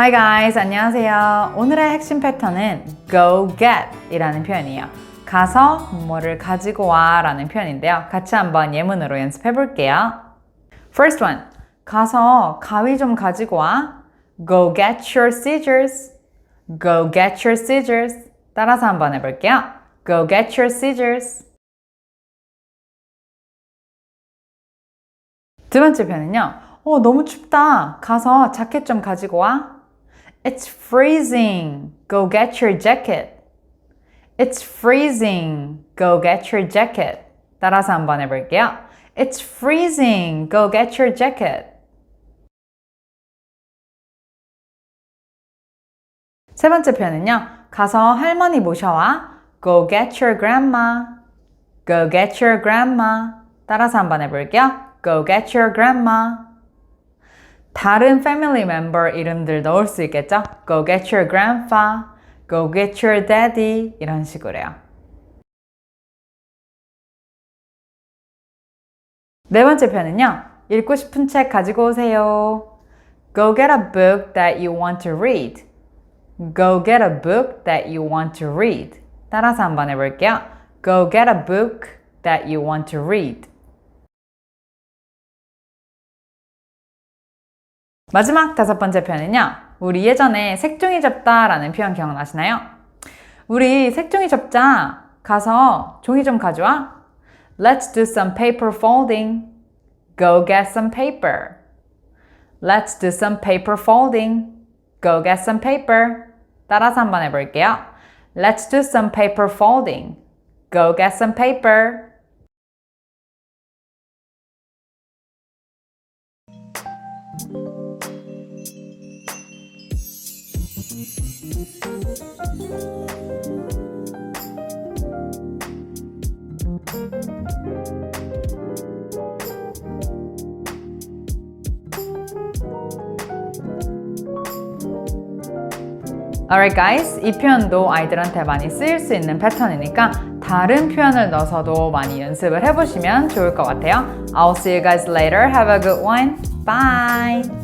Hi guys, 안녕하세요. 오늘의 핵심 패턴은 go get 이라는 표현이에요. 가서 뭐를 가지고 와 라는 표현인데요. 같이 한번 예문으로 연습해 볼게요. First one. 가서 가위 좀 가지고 와. Go get your scissors. Go get your scissors. 따라서 한번 해볼게요. Go get your scissors. 두 번째 표현은요. 어, 너무 춥다. 가서 자켓 좀 가지고 와. It's freezing. Go get your jacket. It's freezing. Go get your jacket. 따라서 한번 해볼게요. It's freezing. Go get your jacket. 세 번째 표현은요. 가서 할머니 모셔와. Go get your grandma. Go get your grandma. 따라서 한번 해볼게요. Go get your grandma. 다른 family member 이름들 넣을 수 있겠죠? Go get your grandpa. Go get your daddy. 이런 식으로요. 네 번째 표현은요. 읽고 싶은 책 가지고 오세요. Go get a book that you want to read. Go get a book that you want to read. 따라서 한번 해볼게요. Go get a book that you want to read. 마지막 다섯 번째 표현은요. 우리 예전에 색종이 접다라는 표현 기억나시나요? 우리 색종이 접자. 가서 종이 좀 가져와. Let's do some paper folding. Go get some paper. Let's do some paper folding. Go get some paper. 따라서 한번 해볼게요. Let's do some paper folding. Go get some paper. Thank you. Alright guys, 이 표현도 아이들한테 많이 쓰일 수 있는 패턴이니까 다른 표현을 넣어서도 많이 연습을 해보시면 좋을 것 같아요. I'll see you guys later. Have a good one. Bye!